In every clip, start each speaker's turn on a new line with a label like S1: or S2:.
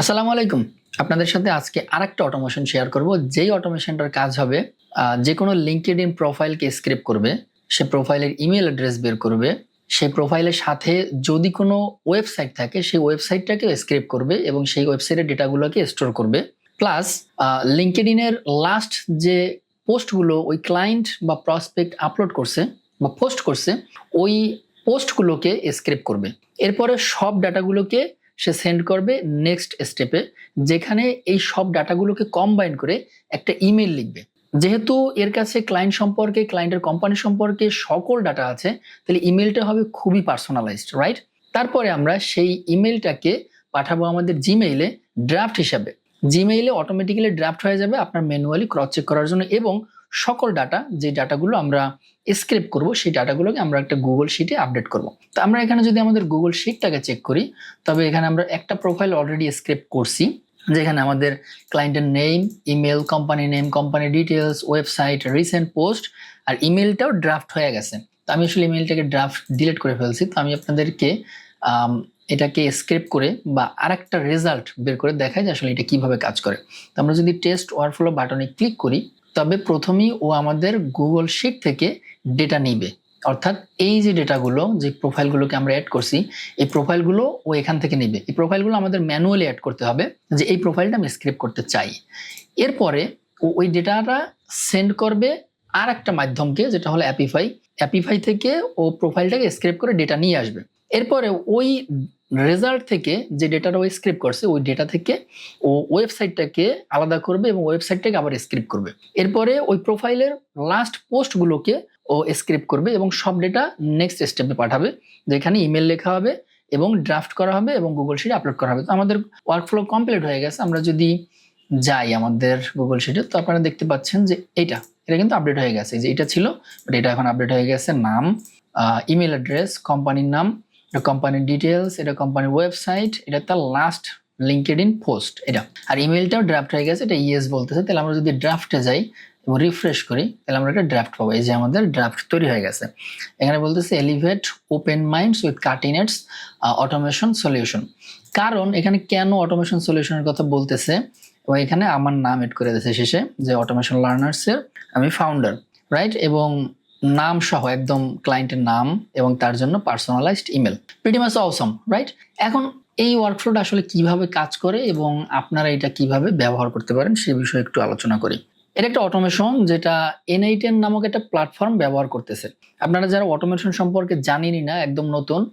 S1: আসসালামু আলাইকুম। আপনাদের সাথে আজকে আরেকটা অটোমেশন শেয়ার করব। যেই অটোমেশনটার কাজ হবে যে কোনো লিঙ্কেড ইন প্রোফাইলকে স্ক্রিপ্ট করবে, সে প্রোফাইলের ইমেল অ্যাড্রেস বের করবে সেই প্রোফাইলের সাথে যদি কোনো ওয়েবসাইট থাকে, সেই ওয়েবসাইটটাকে স্ক্রিপ্ট করবে এবং সেই ওয়েবসাইটের ডেটাগুলোকে স্টোর করবে। প্লাস লিঙ্কেড ইনের লাস্ট যে পোস্টগুলো ওই ক্লায়েন্ট বা প্রসপেক্ট আপলোড করছে বা পোস্ট করছে, ওই পোস্টগুলোকে স্ক্রিপ্ট করবে। এরপরে সব ডাটাগুলোকে সে সেন্ড করবে নেক্সট স্টেপে যেখানে এই সব ডাটাগুলোকে কম্বাইন করে একটা ইমেল লিখবে। যেহেতু এর কাছে ক্লায়েন্ট সম্পর্কে ক্লায়েন্টের কোম্পানি সম্পর্কে সকল ডাটা আছে, তাহলে ইমেলটা হবে খুবই পার্সোনালাইজড রাইট তারপরে আমরা সেই ইমেলটাকে পাঠাবো আমাদের জিমেইলে ড্রাফট হিসাবে। জিমেইলে অটোমেটিক্যালি ড্রাফট হয়ে যাবে আপনার ম্যানুয়ালি ক্রস চেক করার জন্য এবং সকল ডাটা যে ডাটাগুলো আমরা স্ক্রিপ্ট করব, সেই ডাটাগুলোকে আমরা একটা গুগল শিটে আপডেট করব। তো আমরা এখানে যদি আমাদের গুগল শিটটাকে চেক করি, তবে এখানে আমরা একটা প্রোফাইল অলরেডি স্ক্রিপ্ট করছি, যেখানে আমাদের ক্লায়েন্টের name email company name company details website recent post আর ইমেলটাও ড্রাফট হয়ে গেছে। তো আমি আসলে ইমেলটাকে ড্রাফট ডিলিট করে ফেলছি। তো আমি আপনাদেরকে এটাকে স্ক্রিপ্ট করে বা আরেকটা রেজাল্ট বের করে দেখাই যে আসলে এটা কীভাবে কাজ করে। তো আমরা যদি টেস্ট ওয়ারফ্লো বাটনে ক্লিক করি তবে প্রথমেই ও আমাদের গুগল শিট থেকে ডেটা নিবে। অর্থাৎ এই যে ডেটাগুলো যে প্রোফাইলগুলোকে আমরা অ্যাড করছি, এই প্রোফাইলগুলো ও এখান থেকে নেবে। এই প্রোফাইলগুলো আমাদের ম্যানুয়ালি অ্যাড করতে হবে যে এই প্রোফাইলটা আমি স্ক্রিপ্ট করতে চাই। এরপরে ও ওই ডেটাটা সেন্ড করবে আর একটা মাধ্যমকে, যেটা হলো অ্যাপিফাই অ্যাপিফাই থেকে ও প্রোফাইলটাকে স্ক্রিপ্ট করে ডেটা নিয়ে আসবে। এরপরে ওই রেজাল্ট থেকে যে ডেটাটা ও স্ক্রিপ্ট করছে, ওই ডেটা থেকে ও ওয়েবসাইটটাকে আলাদা করবে এবং ওয়েবসাইটটাকে আবার স্ক্রিপ্ট করবে। এরপরে ওই প্রোফাইলের লাস্ট পোস্টগুলোকে ও স্ক্রিপ্ট করবে এবং সব ডেটা নেক্সট স্টেপে পাঠাবে। যেখানে ইমেল লেখা হবে এবং ড্রাফট করা হবে এবং গুগল শিটে আপলোড করা হবে। তো আমাদের ওয়ার্কফ্লো কমপ্লিট হয়ে গেছে। আমরা যদি যাই আমাদের গুগল শিটে তো আপনারা দেখতে পাচ্ছেন যে এটা এটা কিন্তু আপডেট হয়ে গেছে। যে এটা ছিল এটা এখন আপডেট হয়ে গেছে। নাম ইমেল অ্যাড্রেস কোম্পানির নাম এটা কোম্পানির ডিটেলস এটা কোম্পানির ওয়েবসাইট এটা তার লাস্ট লিঙ্কেড ইন পোস্ট এটা। আর ইমেলটাও ড্রাফট হয়ে গেছে, এটা ইয়েস বলতেছে। তাহলে আমরা যদি ড্রাফটে যাই এবং রিফ্রেশ করি, তাহলে আমরা একটা ড্রাফট পাবো। এই যে আমাদের ড্রাফট তৈরি হয়ে গেছে। এখানে বলতেছে এলিভেট ওপেন মাইন্ডস উইথ কাটিনেটস অটোমেশন সলিউশন কারণ এখানে কেন অটোমেশন সলিউশনের কথা বলতেছে? এবং এখানে আমার নাম এড করে দিয়েছে শেষে, যে অটোমেশন লার্নার্সের আমি ফাউন্ডার রাইট এবং নাম সহ একদম ক্লায়েন্টের নাম এবং তার জন্য personalised email pretty much awesome right এখন এই ওয়ার্কফ্লোটা আসলে কীভাবে কাজ করে এবং আপনারা এটা কীভাবে ব্যবহার করতে পারেন সে বিষয়ে একটু আলোচনা করি। এটা একটা অটোমেশন যেটা এনআইটেন নামক একটা প্ল্যাটফর্ম ব্যবহার করতেছে। আপনারা যারা অটোমেশন সম্পর্কে জানেনই না, একদম নতুন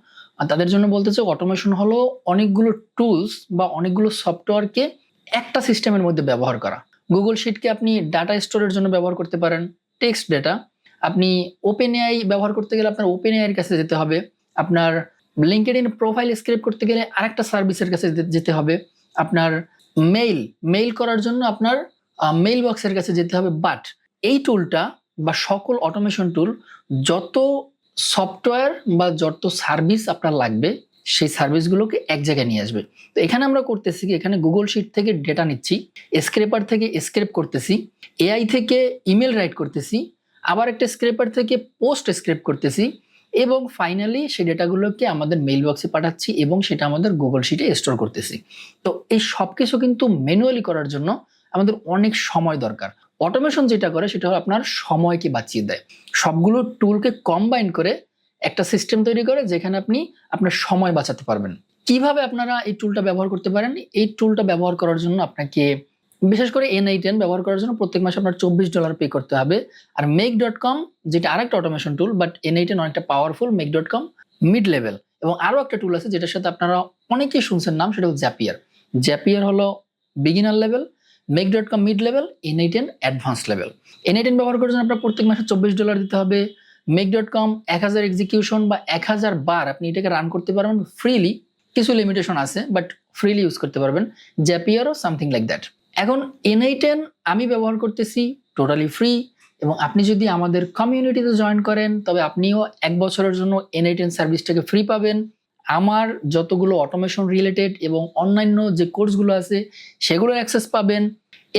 S1: তাদের জন্য বলতেছে অটোমেশন হলো অনেকগুলো টুলস বা অনেকগুলো সফটওয়্যারকে একটা সিস্টেমের মধ্যে ব্যবহার করা। গুগল শিটকে আপনি ডাটা স্টোরের জন্য ব্যবহার করতে পারেন টেক্সট ডেটা আপনি ওপেন এআই ব্যবহার করতে গেলে আপনার ওপেন এআই এর কাছে যেতে হবে। আপনার লিঙ্কেড ইন প্রোফাইল স্ক্রিপ্ট করতে গেলে আরেকটা সার্ভিসের কাছে যেতে হবে। আপনার মেইল মেইল করার জন্য আপনার মেইল বক্সের কাছে যেতে হবে। বাট এই টুলটা বা সকল অটোমেশন টুল যত সফটওয়্যার বা যত সার্ভিস আপনার লাগবে, সেই সার্ভিসগুলোকে এক জায়গায় নিয়ে আসবে। তো এখানে আমরা করতেছি কি? এখানে গুগল শিট থেকে ডেটা নিচ্ছি স্ক্রেপার থেকে স্ক্রেপ করতেছি এআই থেকে ইমেল রাইট করতেছি আবার একটা স্ক্রেপার থেকে পোস্ট স্ক্রেপ করতেছি এবং ফাইনালি সেই ডেটাগুলোকে আমাদের মেইল বক্সে পাঠাচ্ছি এবং সেটা আমাদের গুগল শিটে স্টোর করতেছি। তো এই সব কিছু কিন্তু ম্যানুয়ালি করার জন্য আমাদের অনেক সময় দরকার। অটোমেশন যেটা করে সেটা হলো আপনার সময়কে বাঁচিয়ে দেয়। সবগুলো টুলকে কম্বাইন করে একটা সিস্টেম তৈরি করে যেখানে আপনি আপনার সময় বাঁচাতে পারবেন। কীভাবে আপনারা এই টুলটা ব্যবহার করতে পারেন? এই টুলটা ব্যবহার করার জন্য আপনাকে বিশেষ করে এন আই টেন ব্যবহার করার জন্য প্রত্যেক মাসে আপনার চব্বিশ ডলার পে করতে হবে। আর মেক ডট কম যেটা আরেকটা অটোমেশন টুল বাট এন আই টেন অনেকটা powerful make dot com mid level এবং আরও একটা টুল আছে যেটার সাথে আপনারা অনেকেই শুনছেন নাম, সেটা হলো জ্যাপিয়ার জ্যাপিয়ার হলো beginner level make dot com mid level N eight N advance level N eight N ব্যবহার করার জন্য আপনার প্রত্যেক মাসে চব্বিশ ডলার দিতে হবে। মেক ডট কম এক হাজার এক্সিকিউশন বা এক হাজার বার আপনি এটাকে রান করতে পারবেন ফ্রিলি কিছু লিমিটেশন আছে বাট ফ্রিলি ইউজ করতে পারবেন। জ্যাপিয়ারও সামথিং লাইক দ্যাট এখন এনআই টেন আমি ব্যবহার করতেছি টোটালি ফ্রি এবং আপনি যদি আমাদের কমিউনিটিতে জয়েন করেন, তবে আপনিও এক বছরের জন্য এনআই টেন সার্ভিসটাকে ফ্রি পাবেন। আমার যতগুলো অটোমেশন রিলেটেড এবং অন্যান্য যে কোর্সগুলো আছে সেগুলোর অ্যাক্সেস পাবেন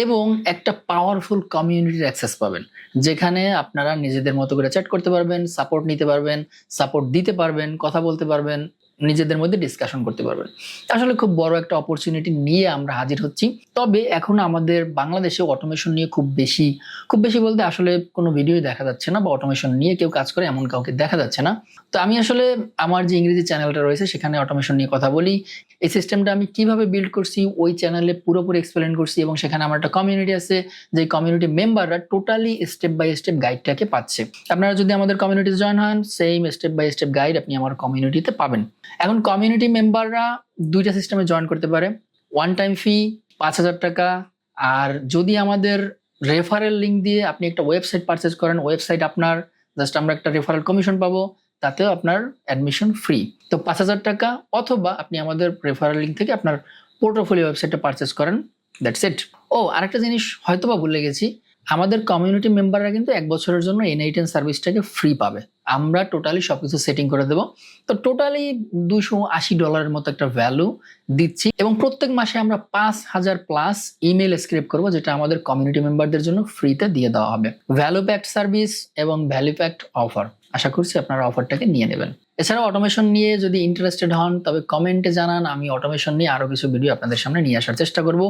S1: এবং একটা পাওয়ারফুল কমিউনিটির অ্যাক্সেস পাবেন, যেখানে আপনারা নিজেদের মতো করে চ্যাট করতে পারবেন সাপোর্ট নিতে পারবেন সাপোর্ট দিতে পারবেন, কথা বলতে পারবেন। নিজেদের মধ্যে ডিসকাশন করতে পারবেন। আসলে খুব বড় একটা অপরচুনিটি নিয়ে আমরা হাজির হচ্ছি। তবে এখন আমাদের বাংলাদেশে অটোমেশন নিয়ে খুব বেশি খুব বেশি বলতে আসলে কোনো ভিডিওই দেখা যাচ্ছে না বা অটোমেশন নিয়ে কেউ কাজ করে এমন কাউকে দেখা যাচ্ছে না। তো আমি আসলে আমার যে ইংরেজি চ্যানেলটা রয়েছে, সেখানে অটোমেশন নিয়ে কথা বলি। এই সিস্টেমটা আমি কীভাবে বিল্ড করছি, ওই চ্যানেলে পুরোপুরি এক্সপ্লেন করছি এবং সেখানে আমার একটা কমিউনিটি আছে, যে কমিউনিটি মেম্বাররা টোটালি স্টেপ বাই স্টেপ গাইডটাকে পাচ্ছে। আপনারা যদি আমাদের কমিউনিটি জয়েন হন same step by step guide আপনি আমার কমিউনিটিতে পাবেন। এখন কমিউনিটি মেম্বাররা দুইটা সিস্টেমে জয়েন করতে পারে। ওয়ান টাইম ফি পাঁচ হাজার টাকা। আর যদি আমাদের রেফারেল লিঙ্ক দিয়ে আপনি একটা ওয়েবসাইট পারচেস করেন ওয়েবসাইট আপনার জাস্ট আমরা একটা রেফারেল কমিশন পাবো, তাতেও আপনার অ্যাডমিশন ফ্রি তো পাঁচ হাজার টাকা অথবা আপনি আমাদের রেফারেল লিঙ্ক থেকে আপনার পোর্টফোলিও ওয়েবসাইটটা পারচেস করেন। দ্যাটস ইট ও, আরেকটা জিনিস হয়তোবা ভুলে গেছি। আমাদের কমিউনিটি মেম্বাররা কিন্তু এক বছরের জন্য এনআইটেন সার্ভিসটাকে ফ্রি পাবে। আমরা টোটালি সব কিছু সেটিং করে দেবো। তো টোটালি দুশো আশি ডলারের মতো একটা ভ্যালু দিচ্ছি এবং প্রত্যেক মাসে আমরা পাঁচ হাজার প্লাস ইমেল স্ক্রিপ্ট করব, যেটা আমাদের কমিউনিটি মেম্বারদের জন্য ফ্রিতে দিয়ে দেওয়া হবে। ভ্যালু প্যাক্ট সার্ভিস এবং ভ্যালু প্যাক্ট অফার আশা করছি আপনারা অফারটাকে নিয়ে নেবেন। এছাড়াও অটোমেশন নিয়ে যদি ইন্টারেস্টেড হন, তবে কমেন্টে জানান, আমি অটোমেশন নিয়ে আরও কিছু ভিডিও আপনাদের সামনে নিয়ে আসার চেষ্টা করব।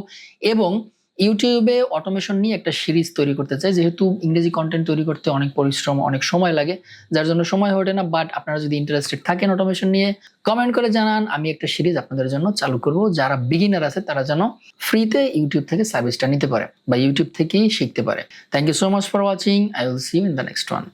S1: এবং ইউটিউবে অটোমেশন নিয়ে একটা সিরিজ তৈরি করতে চাই, যেহেতু ইংরেজি কন্টেন্ট তৈরি করতে অনেক পরিশ্রম, অনেক সময় লাগে। যার জন্য সময় ওঠে না বাট আপনারা যদি ইন্টারেস্টেড থাকেন অটোমেশন নিয়ে কমেন্ট করে জানান। আমি একটা সিরিজ আপনাদের জন্য চালু করব। যারা বিগিনার আছে, তারা যেন ফ্রিতে ইউটিউব থেকে সার্ভিসটা নিতে পারে বা ইউটিউব থেকেই শিখতে পারে। Thank you so much for watching I will see in the next one